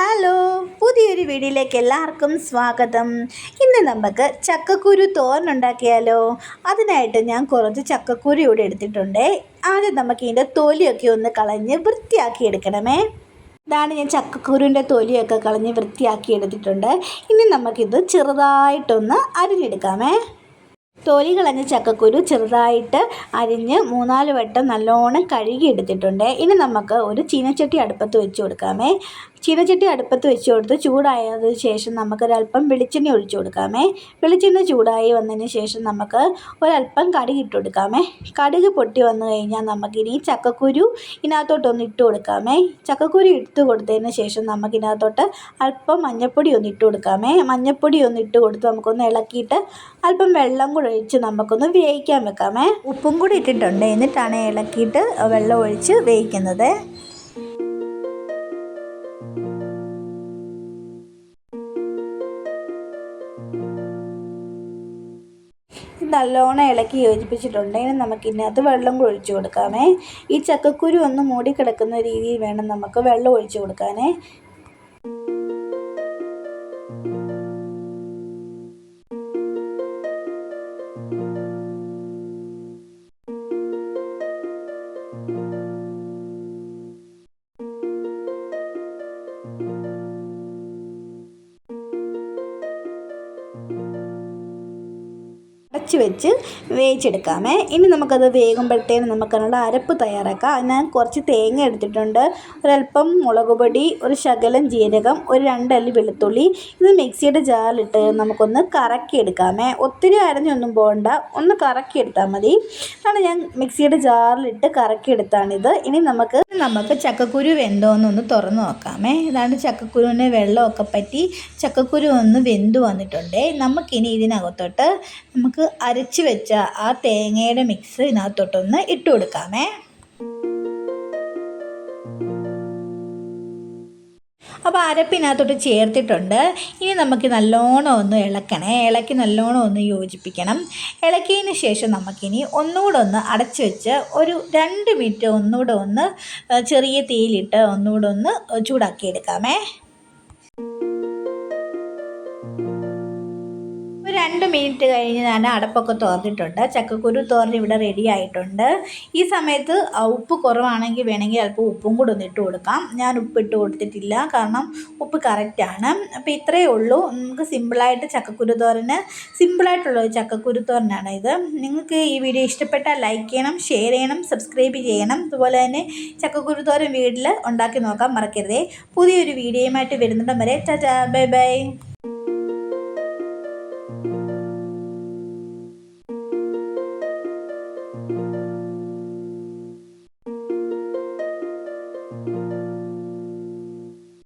Hello പുതിയൊരു വീഡിയോയിലേക്ക് എല്ലാവർക്കും സ്വാഗതം. ഇന്ന് നമുക്ക് ചക്കക്കുരു തോരനുണ്ടാക്കിയാലോ അതിനായിട്ട് ഞാൻ കുറച്ച് ചക്കക്കുരു ഇവിടെ എടുത്തിട്ടുണ്ട്. ആദ്യം നമുക്ക് ഇതിന്റെ തൊലിയൊക്കെ ഒന്ന് കളഞ്ഞ് വൃത്തിയാക്കി എടുക്കണമേ. ഇതാണ് ഞാൻ ചക്കക്കുരുവിന്റെ തൊലിയൊക്കെ കളഞ്ഞ് വൃത്തിയാക്കി എടുത്തിട്ടുണ്ട്. ഇനി നമുക്കിത് ചെറുതായിട്ടൊന്ന് അരിഞ്ഞെടുക്കാമേ. തൊലി കളഞ്ഞ ചക്കക്കുരു ചെറുതായിട്ട് അരിഞ്ഞ് മൂന്നാൽ വട്ടം നല്ലോണം കഴുകി എടുത്തിട്ടുണ്ട്. ഇനി നമുക്ക് ഒരു ചീനച്ചട്ടി അടുപ്പത്ത് വെച്ച് കൊടുക്കാമേ. ചീനച്ചട്ടി അടുപ്പത്ത് വെച്ച് കൊടുത്ത് ചൂടായതിന് ശേഷം നമുക്കൊരല്പം വെളിച്ചെണ്ണ ഒഴിച്ചു കൊടുക്കാമേ. വെളിച്ചെണ്ണ ചൂടായി വന്നതിന് ശേഷം നമുക്ക് ഒരല്പം കടുക് ഇട്ട് കൊടുക്കാമേ. കടുക് പൊട്ടി വന്നു കഴിഞ്ഞാൽ നമുക്കിനി ചക്കക്കുരു ഇതിനകത്തോട്ടൊന്ന് ഇട്ട് കൊടുക്കാമേ. ചക്കക്കുരു ഇട്ട് കൊടുത്തതിന് ശേഷം നമുക്കിതിനകത്തോട്ട് അല്പം മഞ്ഞൾപ്പൊടി ഒന്ന് ഇട്ട് കൊടുക്കാമേ. മഞ്ഞൾപ്പൊടി ഒന്ന് ഇട്ട് കൊടുത്ത് നമുക്കൊന്ന് ഇളക്കിയിട്ട് അല്പം വെള്ളം ഒഴിച്ച് നമുക്കൊന്ന് വേവിക്കാൻ വെക്കാമേ. ഉപ്പും കൂടി ഇട്ടിട്ടുണ്ട്. എന്നിട്ടാണ് ഇളക്കിയിട്ട് വെള്ളം ഒഴിച്ച് വേവിക്കുന്നത്. നല്ലോണം ഇളക്കി യോജിപ്പിച്ചിട്ടുണ്ടെങ്കിൽ നമുക്ക് ഇതിനകത്ത് വെള്ളം കൂടി ഒഴിച്ചു കൊടുക്കാമേ. ഈ ചക്കക്കുരു ഒന്ന് മൂടി കിടക്കുന്ന രീതിയിൽ വേണം നമുക്ക് വെള്ളം ഒഴിച്ചു കൊടുക്കാനേ. അടച്ച് വെച്ച് വേവിച്ചെടുക്കാമേ. ഇനി നമുക്കത് വേകുമ്പോഴത്തേന് നമുക്കതിനുള്ള അരപ്പ് തയ്യാറാക്കാം. അതിന് കുറച്ച് തേങ്ങ എടുത്തിട്ടുണ്ട്. ഒരല്പം മുളക് പൊടി ഒരു ശകലം ജീരകം ഒരു രണ്ടല്ലി വെളുത്തുള്ളി. ഇത് മിക്സിയുടെ ജാറിലിട്ട് നമുക്കൊന്ന് കറക്കിയെടുക്കാമേ. ഒത്തിരി അരഞ്ഞൊന്നും പോകണ്ട. ഒന്ന് കറക്കിയെടുത്താൽ മതി. അതാണ് ഞാൻ മിക്സിയുടെ ജാറിലിട്ട് കറക്കിയെടുത്താണിത്. ഇനി നമുക്ക് നമുക്ക് ചക്കക്കുരു വെന്തോന്നൊന്ന് തുറന്ന് നോക്കാമേ. ഇതാണ് ചക്കക്കുരുവിന് വെള്ളമൊക്കെ പറ്റി ചക്കക്കുരു ഒന്ന് വെന്തു വന്നിട്ടുണ്ട്. നമുക്കിനി ഇതിനകത്തോട്ട് നമുക്ക് അരച്ച് വെച്ച ആ തേങ്ങയുടെ മിക്സ് ഇതിനകത്തോട്ടൊന്ന് ഇട്ട് കൊടുക്കാമേ. അപ്പോൾ അരപ്പിനകത്തോട്ട് ചേർത്തിട്ടുണ്ട്. ഇനി നമുക്ക് നല്ലോണം ഒന്ന് ഇളക്കണേ. ഇളക്കി നല്ലോണം ഒന്ന് യോജിപ്പിക്കണം. ഇളക്കിയതിന് ശേഷം നമുക്കിനി ഒന്നുകൂടെ ഒന്ന് അടച്ച് വെച്ച് ഒരു രണ്ട് മിനിറ്റ് ഒന്നുകൂടെ ഒന്ന് ചെറിയ തീയിലിട്ട് ഒന്നുകൂടെ ഒന്ന് ചൂടാക്കി രണ്ട് മിനിറ്റ് കഴിഞ്ഞ് ഞാൻ അടപ്പൊക്കെ തോർന്നിട്ടുണ്ട്. ചക്കക്കുരു തോർന്ന് ഇവിടെ റെഡി ആയിട്ടുണ്ട്. ഈ സമയത്ത് ഉപ്പ് കുറവാണെങ്കിൽ വേണമെങ്കിൽ അല്പം ഉപ്പും കൂടെ ഒന്ന് ഇട്ട് കൊടുക്കാം. ഞാൻ ഉപ്പ് ഇട്ട് കൊടുത്തിട്ടില്ല കാരണം ഉപ്പ് കറക്റ്റാണ് അപ്പോൾ ഇത്രയേ ഉള്ളൂ. നമുക്ക് സിമ്പിളായിട്ട് ചക്കക്കുരു തോരന് സിമ്പിളായിട്ടുള്ള ഒരു ചക്കക്കുരു തോരനാണ് ഇത്. നിങ്ങൾക്ക് ഈ വീഡിയോ ഇഷ്ടപ്പെട്ടാൽ ലൈക്ക് ചെയ്യണം ഷെയർ ചെയ്യണം സബ്സ്ക്രൈബ് ചെയ്യണം. അതുപോലെ തന്നെ ചക്കക്കുരു തോരൻ വീട്ടിൽ ഉണ്ടാക്കി നോക്കാൻ മറക്കരുതേ. പുതിയൊരു വീഡിയോയുമായിട്ട് വരുന്നിടം വരെ ചാ ബൈ ബൈ.